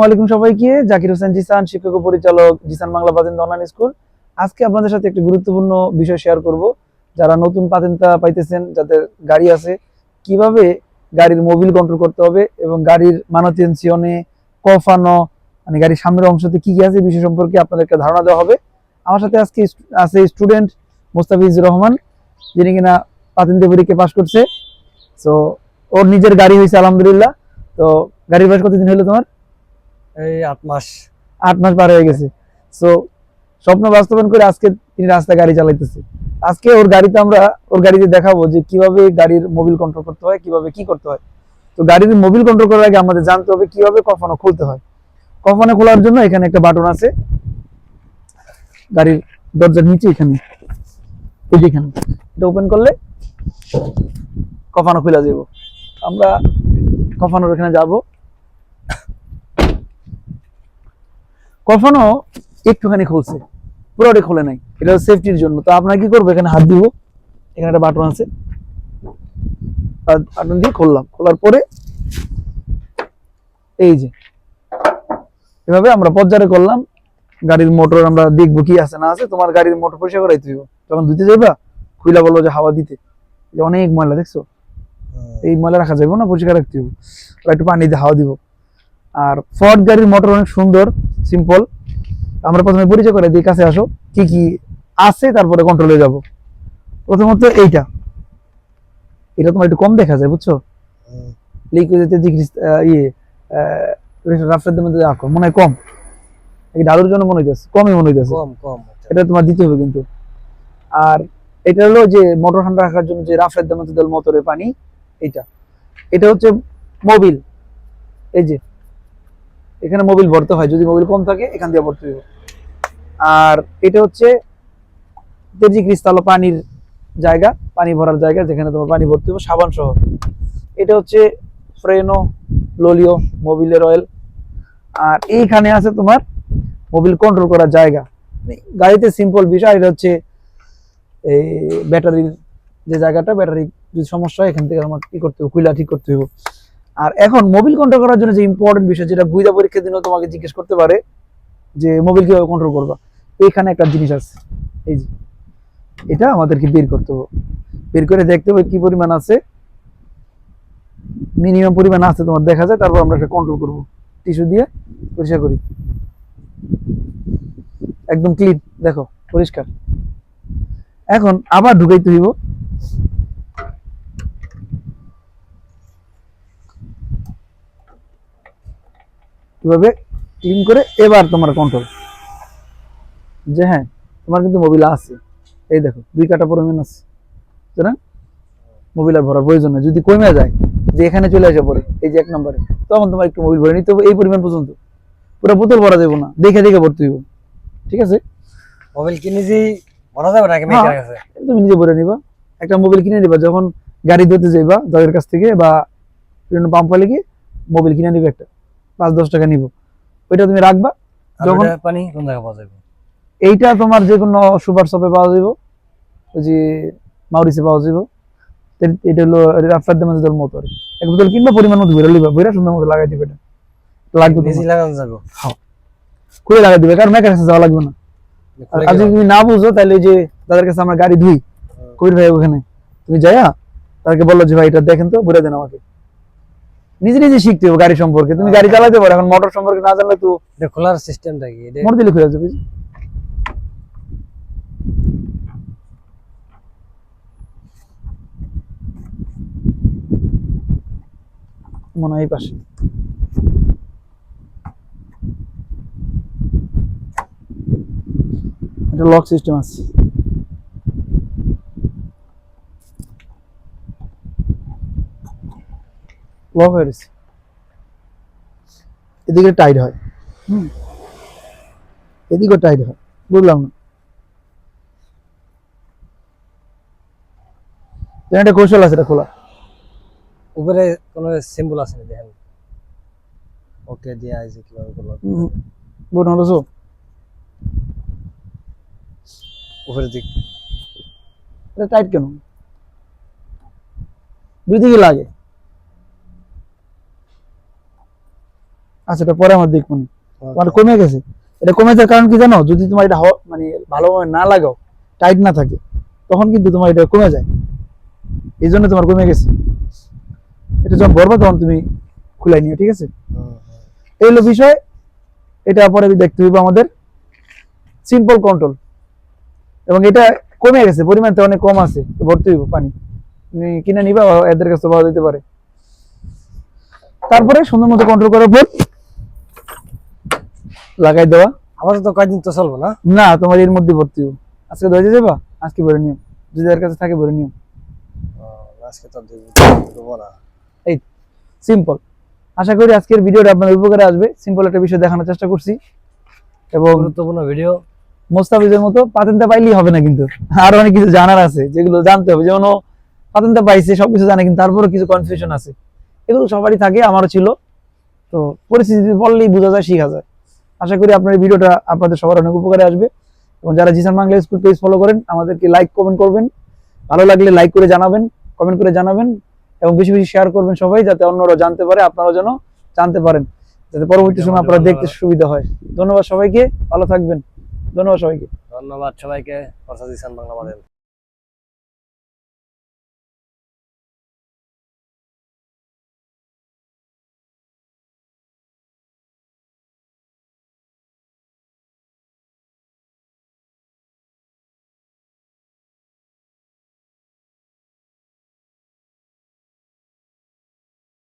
ওয়ালাইকুম সবাইকে। জাকির হোসেন জিসান, শিক্ষক ও পরিচালক জিসান বাংলা পাতেন্তা অনলাইন স্কুল আজকে আপনাদের সাথে একটি গুরুত্বপূর্ণ বিষয় শেয়ার করব। যারা নতুন পাতেন্তা পাইতেছেন, যাদের গাড়ি আছে, কীভাবে গাড়ির মোবিল কন্ট্রোল করতে হবে এবং গাড়ির মানতেনসিয়নে কফানো মানে গাড়ির সামনের অংশতে কি কি আছে বিষয় সম্পর্কে আপনাদেরকে ধারণা দেওয়া হবে। আমার সাথে আজকে আছে স্টুডেন্ট মোস্তাফিজুর রহমান, যিনি কিনা পাতেন্তে পরীক্ষা পাশ করছে। তো ওর নিজের গাড়ি হয়েছে, আলহামদুলিল্লাহ। তো, গাড়ির বয়স কতদিন হলো তোমার? আট মাস। আট মাস পার হয়ে গেছে। সো স্বপ্ন বাস্তবায়ন করে আজকে তিনি রাস্তায় গাড়ি চালাইতেছে। আজকে ওর গাড়িতে আমরা, ওর গাড়িতে দেখাবো যে কীভাবে গাড়ির মোবিল কন্ট্রোল করতে হয়, কীভাবে কি করতে হয়। তো গাড়ির মোবিল কন্ট্রোল করার আগে আমাদের জানতে হবে কীভাবে কখনো খুলতে হয়। কখনো খোলার জন্য এখানে একটা বাটন আছে। গাড়ির দরজার নিচে এখানে। এই যে এখানে। এটা ওপেন করলে কফানো খুলে যাব। আমরা কফানোর এখানে যাব। কখনো একটুখানি খুলছে পুরোটা খোলে নাই। এটা সেফটির জন্য। তো আপনার কি করব? এখানে হাত দিব। এখানে একটা বাটন আছে। বাটন দিয়ে খুললাম। খোলার পরে এই যে এভাবে আমরা পর্যায়ে করলাম। গাড়ির মোটর আমরা দেখব কি আছে না আছে। তোমার গাড়ির মোটর পরিষ্কার করাই তুই যখন ধুতে যাইবা খুইলা বলব যে হাওয়া দিতে। যে অনেক ময়লা দেখছ? এই ময়লা রাখা যাবে না পরিষ্কার রাখতে হবে একটু পানি দিয়ে হাওয়া দিব। আর ফর্ড গাড়ির মোটর অনেক সুন্দর। সিম্পল। আমরা প্রথমে পরিচয় করে দিই কাছে আসো। কি কি আছে তারপরে কন্ট্রোলে যাব। প্রথমত এইটা। এটা তোমার একটু কম দেখা যায় বুঝছ? ইয়ে মধ্যে মনে হয় কম। ডালুর জন্য মনে হইতেছে কমই মনে হইতেছে। কম কম এটা তোমার দিতে হবে কিন্তু। আর এটা হলো যে মোটর ঠান্ডা রাখার জন্য যে রাফের দামে মোটরের পানি এটা এটা হচ্ছে মোবিল এই যে এখানে মোবিল ভরতে হয়, যদি মোবিল কম থাকে, এখান দিয়ে ভরতে হবে আর এটা হচ্ছে তেজি ক্রিস্টাল পানির জায়গা, পানি ভরার জায়গা, যেখানে তোমার পানি ভর্তি হবে সাবান সহ। এটা হচ্ছে ফ্রেনো লোলিও মোবিলের অয়েল আর এইখানে আছে তোমার মোবিল কন্ট্রোল করার জায়গা। মানে গাড়িতে সিম্পল বিষয়, এটা হচ্ছে এই ব্যাটারির যে জায়গাটা ব্যাটারি যদি সমস্যা হয়, এখান থেকে আমার কি করতে হবে কুইলা ঠিক করতে হবে আর এখন মোবিল কন্ট্রোল করার জন্য যে ইম্পর্টেন্ট বিষয় যেটা গুইদা পরীক্ষার দিনও তোমাকে জিজ্ঞেস করতে পারে, যে মোবিল কীভাবে কন্ট্রোল করবা? এইখানে একটা জিনিস আছে। এই যে, এটা আমাদেরকে বের করতে হবে। বের করে দেখতে হবে কি পরিমাণ আছে। মিনিমাম পরিমাণ আছে তোমার দেখা যায়, তারপর আমরা একটা কন্ট্রোল করব। টিস্যু দিয়ে পরিষ্কার করি। একদম ক্লিন দেখো, পরিষ্কার। এখন আবার ঢুকাইতে হইব। কীভাবে ক্লিন করে এবার তোমার কন্ট্রোল যে হ্যাঁ তোমার কিন্তু মোবিল আছে। এই দেখো দুই কাটা পরিমাণ আছে। সুতরাং মোবিল আর ভরা প্রয়োজন নেই। যদি কমে যায় যে এখানে চলে আসে পরে এই যে এক নম্বরে তখন তোমার একটু মোবিল ভরে নিতে হবে এই পরিমাণ পর্যন্ত। পুরো বোতল ভরা যাব না দেখে দেখে ভরতে হইব। ঠিক আছে? মোবাইল কিনে যে ভরা যাবে নাকি হ্যাঁ। মেকার কাছে? তুমি নিজে ভরে নিবা। একটা মোবাইল কিনে নিবা যখন গাড়ি ধরতে যাইবা যাদের কাছ থেকে বা বিভিন্ন পাম্প পালে গিয়ে মোবাইল কিনে নিবে একটা। পাঁচ দশ টাকা নিব। ওইটা তুমি রাখবা যখন- পানি কোন জায়গায় পাওয়া যাবে? এইটা তোমার যে কোনো সুপার শপে পাওয়া যাবে ওই যে মাউরিসে পাওয়া যাবে এটা হলো মোটর এক বোতল কিনবা পরিমাণ মতো লিবা সুন্দর মতো লাগাই দিবে এটা। লাগবে তোমার। লাগানো যাবে? খুলে লাগাই দিবে কারণ মেকার কাছে যাওয়া লাগবে না। আর যদি তুমি না বুঝো তাহলে ওই যে তাদের কাছে আমরা গাড়ি ধুই। কবির ভাই ওখানে। তুমি যাইয়া তাদেরকে বলল যে ভাই এটা দেখেন তো ঘুরে দেন আমাকে। নিজে নিজে শিখতে হবে গাড়ি সম্পর্কে। তুমি গাড়ি চালাতে পারো এখন মোটর সম্পর্কে না জানলে তো এটা খোলার সিস্টেমটা কি? এটা মোটর দিলে খুলে যাবে। মনে হয় পাশে। এটা লক সিস্টেম আছে। লক হয়ে গেছে। এদিকে টাইট হয়। হুম। এদিকেও টাইট হয়। বুঝলাম না। একটা কৌশল আছে এটা খোলা। উপরে কোন সিম্বল আছে দেখেন? ওকে দিয়া আছে কীভাবে করল। বোন হলো so? উপরে দিক। এটা টাইট কেন? দুই দিকে লাগে। আচ্ছা এটা পরে আমার দেখব নি। Okay. তোমার কমে গেছে। এটা কমে যাওয়ার কারণ কি জানো? যদি তোমার এটা মানে ভালোভাবে না লাগাও টাইট না থাকে তখন কিন্তু তোমার এটা কমে যায়। এই জন্য তোমার কমে গেছে। এটা যখন ভরবা তখন তুমি খুলাই নিও ঠিক আছে? হুম, হুম। এই হলো বিষয়। এটা পরে দেখতে হবে আমাদের সিম্পল কন্ট্রোল এবং এটা কমে গেছে পরিমাণটা অনেক কম আছে। ভর্তি হইব পানি। তুমি কিনে নিবা এদের কাছে পাওয়া যেতে পারে। তারপরে সুন্দর মতো কন্ট্রোল করার পর লাগাই দেওয়া? আমাদের তো কয়েকদিন তো চলবো না? না তোমার এর মধ্যে ভর্তি আজকে ধরে যাবা আজকে ভরে নিও। যদি এর কাছে থাকে ভরে নিও। আজকে তো দেব- না। এই সিম্পল আশা করি আজকের ভিডিওটা আপনাদের উপকারে আসবে। সিম্পল একটা বিষয় দেখানোর চেষ্টা করছি। এবং গুরুত্বপূর্ণ ভিডিও মোস্তাফিজের মতো পাতেনটা পাইলেই হবে না কিন্তু। আরও অনেক কিছু জানার আছে যেগুলো জানতে হবে। যেমন ও পাতেনটা পাইছে সবকিছু জানে কিন্তু তারপরে কিছু কনফিউশন আছে। এগুলো সবারই থাকে আমারও ছিল। তো পরিস্থিতি বললেই বোঝা যায় শেখা যায়। আশা করি আপনার এই ভিডিওটা আপনাদের সবার অনেক উপকারে আসবে। এবং যারা Zisan Bangla school page follow করেন, আমাদেরকে লাইক কমেন্ট করবেন। ভালো লাগলে লাইক করে জানাবেন কমেন্ট করে জানাবেন, এবং বেশি বেশি শেয়ার করবেন সবাই, যাতে অন্যরা জানতে পারে, আপনারাও যেন জানতে পারেন। যাতে পরবর্তী সময় আপনারা দেখতে সুবিধা হয়। ধন্যবাদ সবাইকে, ভালো থাকবেন। ধন্যবাদ সবাইকে। ধন্যবাদ সবাইকে বাংলা